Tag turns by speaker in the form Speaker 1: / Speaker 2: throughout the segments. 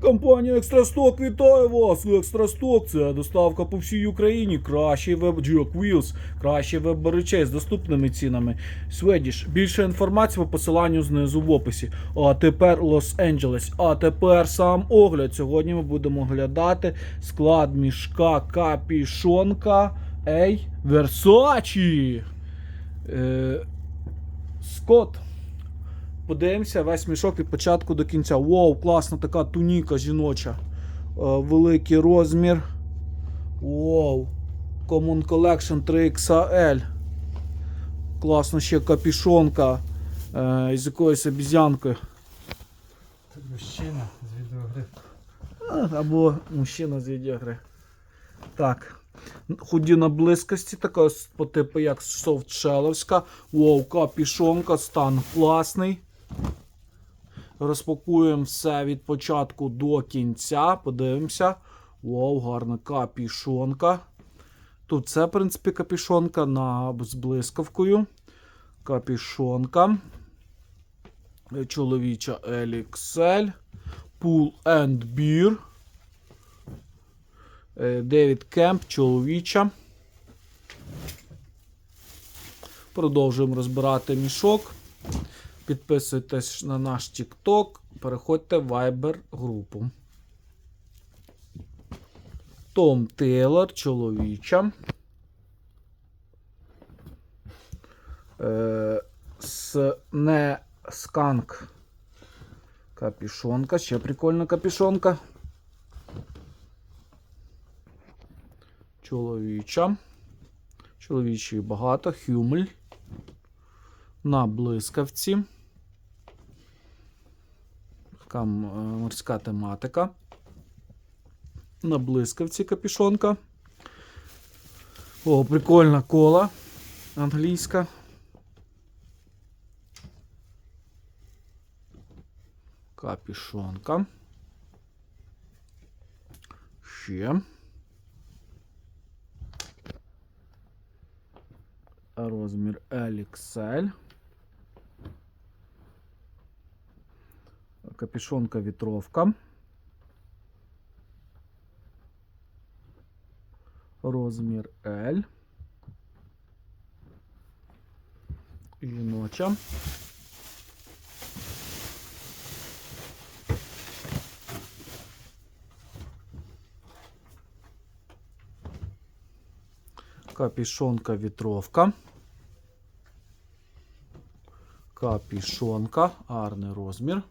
Speaker 1: Компанія Екстрасток вітає вас! Екстрасток це доставка по всій Україні. Кращий веб Jack Wheels, кращий веб речей з доступними цінами. Сведіш, більше інформації по посиланню знизу в описі. А тепер Лос-Анджелес. А тепер сам огляд. Сьогодні ми будемо оглядати склад мішка капішонка Ей Версачі. Скот. Подивимося весь мішок від початку до кінця. Вау, класна така туніка жіноча. Е, великий розмір. Вау. Common Collection 3XL. Класно ще капішонка е, з якоюсь обізянкою.
Speaker 2: Тут мужчина з відеогри.
Speaker 1: Або мужчина з відеогри. Так. Худі на близькості, така по типу як софтшеловська. Вау, капішонка, стан класний. Розпакуємо все від початку до кінця. Подивимося. Вау, гарна капішонка. Тут це, в принципі, капішонка на, з блискавкою. Капішонка. Чоловіча LXL. Pool and Beer. Е, Девід Кемп, чоловіча. Продовжуємо розбирати мішок. Підписуйтесь на наш TikTok, переходьте в Viber групу. Том Тейлор, чоловіча. Е, с, не сканк. Капішонка, ще прикольна капішонка. Чоловіча. Чоловічої багато. Хюмель. На блискавці. Така е, морська тематика. На блискавці капішонка. О, прикольна кола англійська. Капішонка. Ще. Розмір LXL. Капішонка вітровка. Розмір L. Жіноча. Капішонка вітровка. Капішонка. Гарний розмір.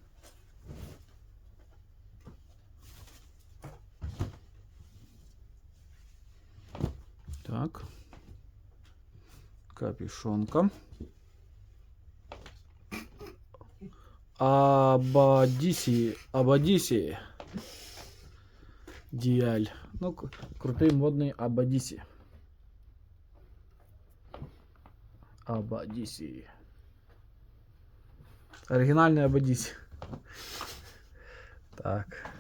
Speaker 1: Так. Капішонка. Абадісі. Абадісі. Діаль. Ну, к- крутий модний Абадісі. Абадісі. Оригінальний Абадісі. Так.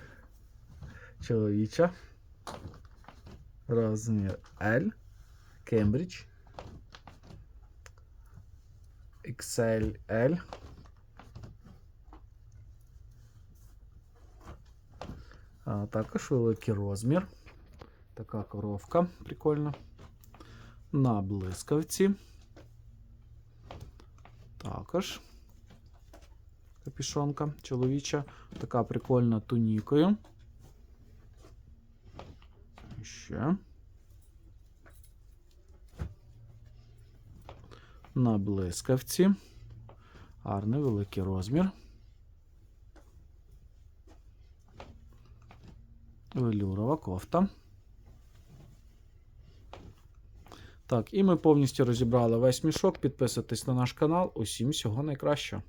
Speaker 1: Чоловіча. Розмір L. Кембридж. XLL. А, також великий розмір. Така коровка прикольна. На блискавці. Також. Капішонка чоловіча. Така прикольна тунікою. Ще. На блискавці. Гарний великий розмір. Велюрова кофта. Так, і ми повністю розібрали весь мішок. Підписуйтесь на наш канал. Усім всього найкращого.